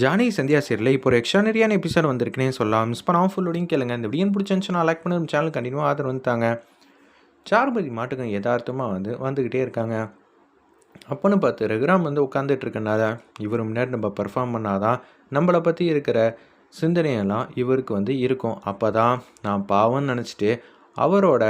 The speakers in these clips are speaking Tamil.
ஜானி சந்தியா சீரில் இப்போ ஒரு எக்ஸ்ட்ரானரியான எபிசோட் வந்திருக்குனே சொல்லலாம். மிஸ் பண்ணாமல் ஃபுல்லோடையும் கேளுங்க. இந்த வீடியோ பிடிச்சிருந்துச்சுன்னா லைக் பண்ணி நம்ம சேனல் கண்டினியூ ஆதரவு வந்துட்டாங்க சார்பதி மாட்டுக்கும் யதார்த்தமாக வந்து வந்துக்கிட்டே இருக்காங்க. அப்போன்னு பார்த்து ரகுராம் வந்து உட்காந்துட்டு இருக்கனால இவர் முன்னாடி நம்ம பெர்ஃபார்ம் பண்ணாதான் நம்மளை பற்றி இருக்கிற சிந்தனையெல்லாம் இவருக்கு வந்து இருக்கும். அப்போ தான் நான் பாவம்னு நினச்சிட்டு அவரோட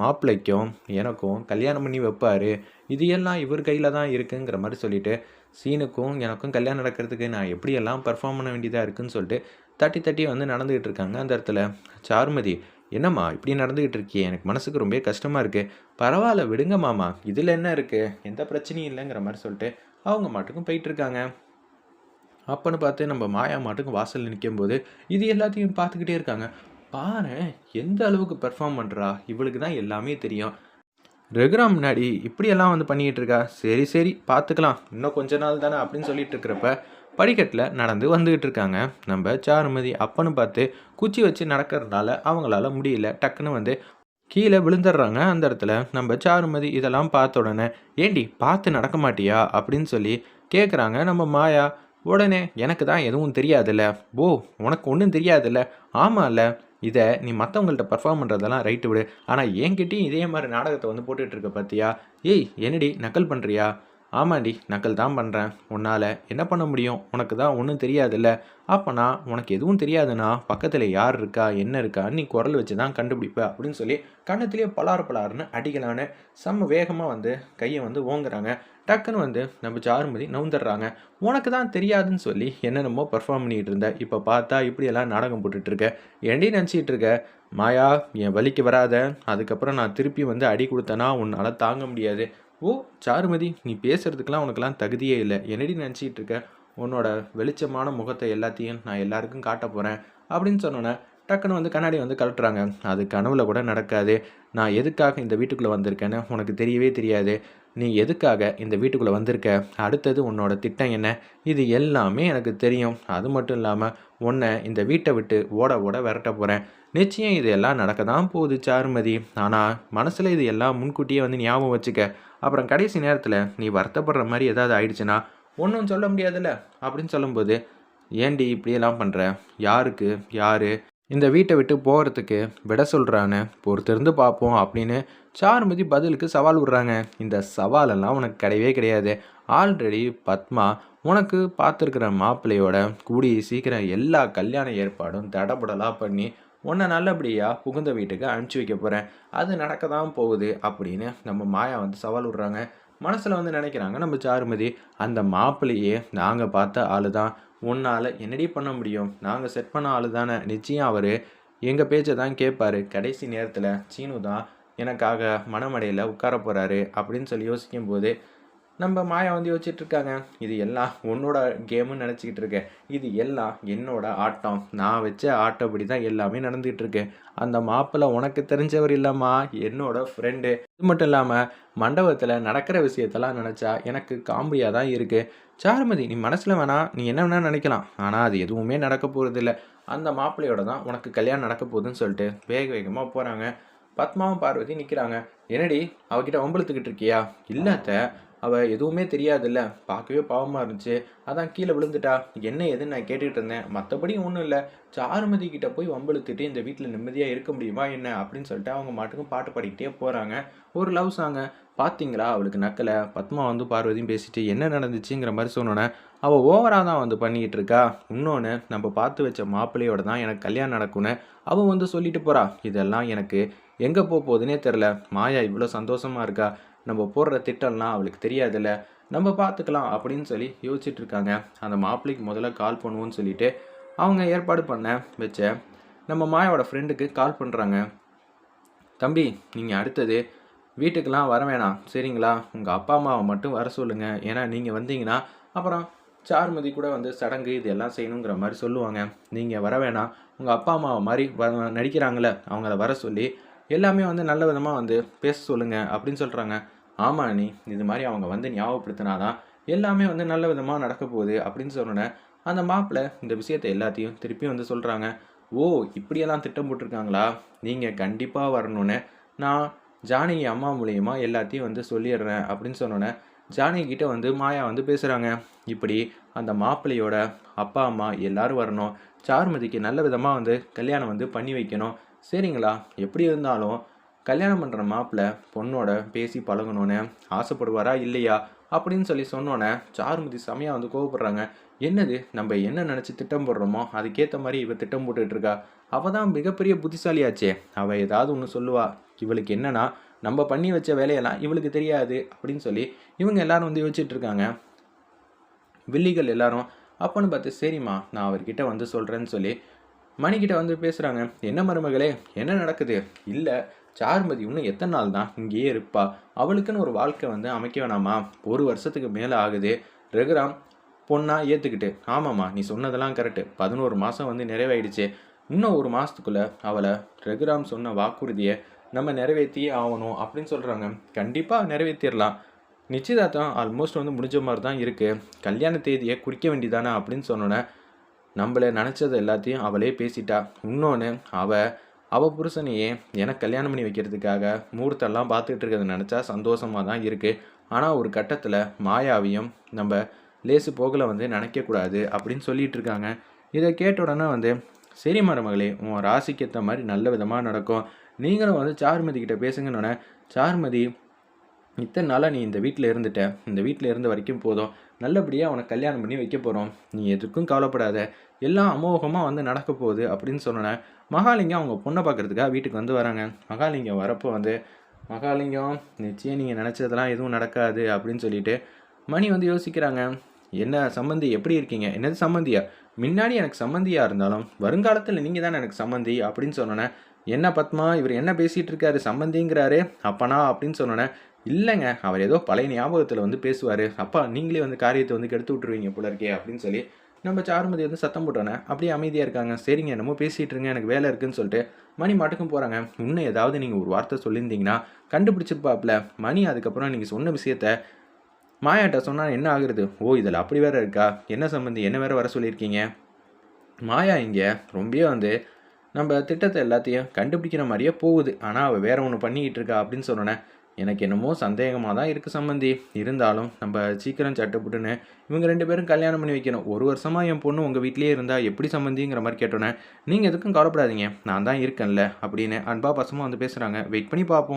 மாப்பிள்ளைக்கும் எனக்கும் கல்யாணம் பண்ணி வைப்பார். இது எல்லாம் இவர் கையில் தான் இருக்குங்கிற மாதிரி சொல்லிட்டு சீனுக்கும் எனக்கும் கல்யாணம் நடக்கிறதுக்கு நான் எப்படியெல்லாம் பெர்ஃபார்ம் பண்ண வேண்டியதாக இருக்குன்னு சொல்லிட்டு தட்டி தட்டி வந்து நடந்துக்கிட்டு இருக்காங்க அந்த இடத்துல. சாருமதி என்னம்மா இப்படி நடந்துக்கிட்டு இருக்கியே? எனக்கு மனசுக்கு ரொம்ப கஷ்டமாக இருக்குது பரவாயில்ல விடுங்க மாமா. இதில் என்ன இருக்குது எந்த பிரச்சனையும் இல்லைங்கிற மாதிரி சொல்லிட்டு அவங்க மாட்டுக்கும் போயிட்டுருக்காங்க அப்பன்னு பார்த்து நம்ம மாயா மாட்டுக்கும் வாசலில் நிற்கும்போது இது எல்லாத்தையும் பார்த்துக்கிட்டே இருக்காங்க. பாரு எந்த அளவுக்கு பெர்ஃபார்ம் பண்ணுறா இவளுக்கு தான் எல்லாமே தெரியும். ரெகுரா முன்னாடி இப்படியெல்லாம் வந்து பண்ணிக்கிட்டு இருக்கா? சரி சரி பார்த்துக்கலாம் இன்னும் கொஞ்ச நாள் தானே அப்படின்னு சொல்லிட்டு இருக்கிறப்ப படிக்கட்டில் நடந்து வந்துக்கிட்டு இருக்காங்க. நம்ம சாருமதி அப்பன்னு பார்த்து குச்சி வச்சு நடக்கிறதுனால அவங்களால முடியல. டக்குன்னு வந்து கீழே விழுந்துடுறாங்க அந்த இடத்துல. நம்ம சாருமதி இதெல்லாம் பார்த்த உடனே ஏண்டி பார்த்து நடக்க மாட்டியா? அப்படின்னு சொல்லி கேட்குறாங்க நம்ம மாயா. உடனே எனக்கு தான் எதுவும் தெரியாதுல்ல. ஓ உனக்கு ஒன்றும் தெரியாதுல்ல. ஆமாம்ல இதை நீ மற்றவங்கள்ட்ட பர்ஃபார்ம் பண்ணுறதெல்லாம் ரைட்டு விடு. ஆனால் என்கிட்டயும் இதே மாதிரி நாடகத்தை வந்து போட்டுட்ருக்க பார்த்தியா ஏய் என்னடி நக்கல் பண்ணுறியா ஆமாண்டி நக்கல் தான் பண்ணுறேன் உன்னால் என்ன பண்ண முடியும்? உனக்கு தான் ஒன்றும் தெரியாதுல்ல. அப்போனா உனக்கு எதுவும் தெரியாதுன்னா பக்கத்தில் யார் இருக்கா என்ன இருக்கா நீ குரல் வச்சு தான் கண்டுபிடிப்ப அப்படின்னு சொல்லி கண்ணத்துலேயே பலார் பலார்னு அடிக்கலான்னு செம்ம வேகமாக வந்து கையை வந்து ஓங்குறாங்க. டக்குன்னு வந்து நம்ம சாருமதி நவுந்துடுறாங்க. உனக்கு தான் தெரியாதுன்னு சொல்லி என்னென்னமோ பர்ஃபார்ம் பண்ணிகிட்டு இருந்த. இப்போ பார்த்தா இப்படியெல்லாம் நாடகம் போட்டுட்ருக்க ஏண்டி நினச்சிட்டு இருக்க? மாயா என் வலிக்கு வராத. அதுக்கப்புறம் நான் திருப்பி வந்து அடி கொடுத்தேன்னா உன்னால் தாங்க முடியாது. ஓ சாருமதி நீ பேசுறதுக்கெல்லாம் உனக்கெல்லாம் தகுதியே இல்லை. என்னடி நினச்சிக்கிட்டு இருக்க? உன்னோட வெளிச்சமான முகத்தை எல்லாத்தையும் நான் எல்லாருக்கும் காட்ட போகிறேன் அப்படின்னு சொன்னோன்னே டக்குன்னு வந்து கண்ணாடி வந்து கழட்டுறாங்க. அது கனவுல கூட நடக்காது. நான் எதுக்காக இந்த வீட்டுக்குள்ளே வந்திருக்கேன்னு உனக்கு தெரியவே தெரியாது. நீ எதுக்காக இந்த வீட்டுக்குள்ளே வந்திருக்க? அடுத்தது உன்னோட திட்டம் என்ன? இது எல்லாமே எனக்கு தெரியும். அது மட்டும் இல்லாமல் உன்னை இந்த வீட்டை விட்டு ஓட ஓட விரட்ட போகிறேன் நிச்சயம் இது எல்லாம் நடக்க தான் போகுது சாருமதி. ஆனால் மனசில் இது எல்லாம் முன்கூட்டியே வந்து ஞாபகம் வச்சுக்க. அப்புறம் கடைசி நேரத்தில் நீ வருத்தப்படுற மாதிரி ஏதாவது ஆயிடுச்சுன்னா ஒன்றும் சொல்ல முடியாதுல்ல? அப்படின்னு சொல்லும்போது ஏண்டி இப்படியெல்லாம் பண்ணுற யாருக்கு? யார்? இந்த வீட்டை விட்டு போகிறதுக்கு விட சொல்கிறான்னு பொறுத்திருந்து பார்ப்போம் அப்படின்னு சாருமதி பதிலுக்கு சவால் விடுறாங்க. இந்த சவாலெல்லாம் உனக்கு கிடையவே கிடையாது. ஆல்ரெடி பத்மா உனக்கு பார்த்துருக்குற மாப்பிள்ளையோட கூடி சீக்கிரம் எல்லா கல்யாண ஏற்பாடும் தடபுடலாக பண்ணி உன்னை நல்லபடியாக புகுந்த வீட்டுக்கு அனுப்பிச்சி வைக்க போகிறேன் அது நடக்க தான் போகுது அப்படின்னு நம்ம மாயா வந்து சவால் விடுறாங்க. மனசில் வந்து நினைக்கிறாங்க நம்ம சாருமதி அந்த மாப்பிள்ளையே நாங்கள் பார்த்த ஆள் தான் உன்னால் என்னடி பண்ண முடியும்? நாங்கள் செட் பண்ண ஆள் தானே நிச்சயம் அவர் எங்கள் பேச்சை தான் கேட்பாரு. கடைசி நேரத்தில் சீனு தான் எனக்காக மனமடையில் உட்கார போகிறாரு அப்படின்னு சொல்லி யோசிக்கும் போது நம்ம மாயா வந்து யோசிச்சுட்டு இருக்காங்க இது எல்லாம் உன்னோட கேமுன்னு நினச்சிக்கிட்டு இருக்கேன் இது எல்லாம் என்னோட ஆட்டம். நான் வச்ச ஆட்டப்படி தான் எல்லாமே நடந்துகிட்டு இருக்கு அந்த மாப்பிள்ளை உனக்கு தெரிஞ்சவர் இல்லைம்மா என்னோட ஃப்ரெண்டு இது மட்டும் இல்லாமல் மண்டபத்தில் நடக்கிற விஷயத்தெல்லாம் நினச்சா எனக்கு காமெடியாக தான் இருக்குது சாருமதி நீ மனசில் வேணாம் நீ என்ன வேணால் நினைக்கலாம். ஆனால் அது எதுவுமே நடக்க போகிறதில்ல அந்த மாப்பிள்ளையோட தான் உனக்கு கல்யாணம் நடக்க போகுதுன்னு சொல்லிட்டு வேக வேகமாக போகிறாங்க பத்மாவும் பார்வதி நிற்கிறாங்க என்னடி அவகிட்ட வம்பளுத்துக்கிட்டு இருக்கியா? இல்லாத அவள் எதுவுமே தெரியாதுல்ல. பார்க்கவே பாவமாக இருந்துச்சு. அதான் கீழே விழுந்துட்டா. என்ன எதுன்னு நான் கேட்டுக்கிட்டு இருந்தேன். மற்றபடி ஒன்றும் இல்லை. சாருமதி கிட்டே போய் வம்பழுத்துட்டு இந்த வீட்டில் நிம்மதியாக இருக்க முடியுமா என்ன? அப்படின்னு சொல்லிட்டு அவங்க மாட்டுக்கும் பாட்டு பாடிக்கிட்டே போகிறாங்க ஒரு லவ் சாங்க. பார்த்தீங்களா அவளுக்கு நக்கலை. பத்மா வந்து பார்வதியும் பேசிட்டு என்ன நடந்துச்சுங்கிற மாதிரி சொன்னோன்னே அவள் ஓவராக தான் வந்து பண்ணிக்கிட்டு இருக்கா. இன்னொன்று நம்ம பார்த்து வச்ச மாப்பிள்ளையோட தான் எனக்கு கல்யாணம் நடக்கும்னு அவள் வந்து சொல்லிட்டு போகிறா இதெல்லாம் எனக்கு எங்கே போக போகுதுன்னே தெரில மாயா இவ்வளோ சந்தோஷமாக இருக்கா? நம்ம போடுற திட்டம்லாம் அவளுக்கு தெரியாதுல்ல நம்ம பார்த்துக்கலாம் அப்படின்னு சொல்லி யோசிச்சுட்டு இருக்காங்க அந்த மாப்பிள்ளைக்கு முதல்ல கால் பண்ணுவோன்னு சொல்லிட்டு அவங்க ஏற்பாடு பண்ண வச்ச நம்ம மாயாவோட ஃப்ரெண்டுக்கு கால் பண்ணுறாங்க தம்பி நீங்கள் அடுத்தது வீட்டுக்கெலாம் வர வேணாம். சரிங்களா? உங்கள் அப்பா அம்மாவை மட்டும் வர சொல்லுங்கள் ஏன்னா நீங்கள் வந்தீங்கன்னா அப்புறம் சார்மதி கூட வந்து சடங்கு இது எல்லாம் செய்யணுங்கிற மாதிரி சொல்லுவாங்க. நீங்கள் வர வேணாம். உங்கள் அப்பா அம்மாவை மாதிரி வ நடிக்கிறாங்களே அவங்கள வர சொல்லி எல்லாமே வந்து நல்ல விதமாக வந்து பேச சொல்லுங்கள் அப்படின்னு சொல்கிறாங்க ஆமாம் நீ இது மாதிரி அவங்க வந்து ஞாபகப்படுத்தினாதான் எல்லாமே வந்து நல்ல விதமாக நடக்க போகுது அப்படின்னு சொன்னோன்னே அந்த மாப்பிள்ளை இந்த விஷயத்தை எல்லாத்தையும் திருப்பி வந்து சொல்கிறாங்க ஓ இப்படியெல்லாம் திட்டம் போட்டிருக்காங்களா? நீங்கள் கண்டிப்பாக வரணுன்னு நான் ஜானகி அம்மா மூலியமாக எல்லாத்தையும் வந்து சொல்லிடுறேன் அப்படின்னு சொன்னோன்னே ஜானகிட்ட வந்து மாயா வந்து பேசுகிறாங்க இப்படி அந்த மாப்பிள்ளையோட அப்பா அம்மா எல்லாரும் வரணும். சாருமதிக்கு நல்ல விதமாக வந்து கல்யாணம் வந்து பண்ணி வைக்கணும். சரிங்களா? எப்படி இருந்தாலும் கல்யாணம் பண்ணுற மாப்பிள்ள பொண்ணோட பேசி பழகணும்னு ஆசைப்படுவாரா இல்லையா? அப்படின்னு சொல்லி சொன்னோன்னே சாருமதி செமையாக வந்து கோவப்படுறாங்க. என்னது நம்ம என்ன நினச்சி திட்டம் போடுறோமோ அதுக்கேற்ற மாதிரி இவள் திட்டம் போட்டுட்ருக்கா அவள் தான் மிகப்பெரிய புத்திசாலியாச்சே. அவள் ஏதாவது ஒன்று சொல்லுவா. இவளுக்கு என்னன்னா நம்ம பண்ணி வச்ச வேலையெல்லாம் இவளுக்கு தெரியாது அப்படின்னு சொல்லி இவங்க எல்லாரும் வந்து யோசிச்சுட்டு இருக்காங்க. வில்லிகள் எல்லாரும் அப்போன்னு பார்த்து சரிம்மா நான் அவர்கிட்ட வந்து சொல்கிறேன்னு சொல்லி மணிக்கிட்ட வந்து பேசுகிறாங்க என்ன மருமகளே என்ன நடக்குது? இல்லை சார்மதி இன்னும் எத்தனை நாள் தான் இங்கேயே இருப்பா? அவளுக்குன்னு ஒரு வாழ்க்கை வந்து அமைக்க வேணாமா? ஒரு வருஷத்துக்கு மேலே ஆகுது. ரகுராம் பொண்ணாக ஏற்றுக்கிட்டு ஆமாம்மா நீ சொன்னதெல்லாம் கரெக்டு பதினோரு மாதம் வந்து நிறைவாயிடுச்சு. இன்னும் ஒரு மாதத்துக்குள்ளே அவளை ரகுராம் சொன்ன வாக்குறுதியை நம்ம நிறைவேற்றியே ஆகணும் அப்படின்னு சொல்கிறாங்க கண்டிப்பாக நிறைவேற்றிடலாம் நிச்சயதார்த்தம் ஆல்மோஸ்ட் வந்து முடிஞ்ச மாதிரி தான் இருக்குது கல்யாண தேதியை குறிக்க வேண்டியதானே அப்படின்னு சொன்னோன்னே நம்மளை நினச்சது எல்லாத்தையும் அவளே பேசிட்டா. இன்னொன்று அவள் அவள் புருஷனையே எனக்கு கல்யாணம் பண்ணி வைக்கிறதுக்காக மூர்த்தெல்லாம் பார்த்துட்டு இருக்கிறத நினச்சா சந்தோஷமாக தான் இருக்குது ஆனால் ஒரு கட்டத்தில் மாயாவையும் நம்ம லேசு போகலை வந்து நினைக்கக்கூடாது அப்படின்னு சொல்லிட்டு இருக்காங்க. இதை கேட்ட உடனே வந்து சரி மருமகளே உன் ராசிக்கு ஏற்ற மாதிரி நல்ல விதமாக நடக்கும். நீங்களும் வந்து சாருமதி கிட்ட பேசுங்கன்னொன்னே சாருமதி இத்தனை நாளாக நீ இந்த வீட்டில் இருந்துட்ட. இந்த வீட்டில் இருந்த வரைக்கும் போதும். நல்லபடியாக உனக்கு கல்யாணம் பண்ணி வைக்க போகிறோம் நீ எதுக்கும் கவலைப்படாத. எல்லாம் அமோகமாக வந்து நடக்க போகுது அப்படின்னு சொன்னேன் மகாலிங்கம் அவங்க பொண்ணை பார்க்குறதுக்காக வீட்டுக்கு வந்து வராங்க. மகாலிங்கம் வரப்போ வந்து மகாலிங்கம் நிச்சயம் நீங்கள் நினச்சதெல்லாம் எதுவும் நடக்காது அப்படின்னு சொல்லிட்டு மணி வந்து யோசிக்கிறாங்க. என்ன சம்மந்தி எப்படி இருக்கீங்க? என்னது சம்மந்தியா முன்னாடி எனக்கு சம்மந்தியாக இருந்தாலும் வருங்காலத்தில் நீங்கள் தானே எனக்கு சம்மந்தி அப்படின்னு சொன்னோன்னே என்ன பத்மா? இவர் என்ன பேசிகிட்டு இருக்காரு? சம்மந்திங்கிறாரு அப்பனா? அப்படின்னு சொன்னோன்னே இல்லைங்க அவர் ஏதோ பழைய ஞாபகத்தில் வந்து பேசுவார். அப்பா நீங்களே வந்து காரியத்தை வந்து கெடுத்து விட்ருவீங்க போல இருக்கே அப்படின்னு சொல்லி நம்ம சாருமதி வந்து சத்தம் போட்டோன்னே அப்படியே அமைதியாக இருக்காங்க. சரிங்க என்னமோ பேசிகிட்டு இருங்க எனக்கு வேலை இருக்குன்னு சொல்லிட்டு மணி மாட்டுக்கும் போகிறாங்க இன்னும் ஏதாவது நீங்கள் ஒரு வார்த்தை சொல்லியிருந்தீங்கன்னா கண்டுபிடிச்சிருப்பாப்ல மணி அதுக்கப்புறம் நீங்கள் சொன்ன விஷயத்த மாயாட்ட சொன்னால் என்ன ஆகுறது? ஓ இதில் அப்படி வேற இருக்கா? என்ன சம்மந்தி என்ன வேற வர சொல்லியிருக்கீங்க? மாயா இங்கே ரொம்பவே வந்து நம்ம திட்டத்தை எல்லாத்தையும் கண்டுபிடிக்கிற மாதிரியே போகுது. ஆனால் அவள் வேற ஒன்று பண்ணிக்கிட்டு இருக்கா அப்படின்னு சொன்னோன்னே எனக்கு என்னமோ சந்தேகமாக தான் இருக்குது சம்மந்தி. இருந்தாலும் நம்ம சீக்கிரம் சட்டப்புட்டுன்னு இவங்க ரெண்டு பேரும் கல்யாணம் பண்ணி வைக்கணும். ஒரு வருஷமாக என் பொண்ணு உங்கள் வீட்லேயே இருந்தால் எப்படி சம்மந்திங்கிற மாதிரி கேட்டோன்னே நீங்கள் எதுக்கும் கவலைப்படாதீங்க. நான் தான் இருக்கேன்ல அப்படின்னு அன்பா பசமாக வந்து பேசுகிறாங்க வெயிட் பண்ணி பார்ப்போம்.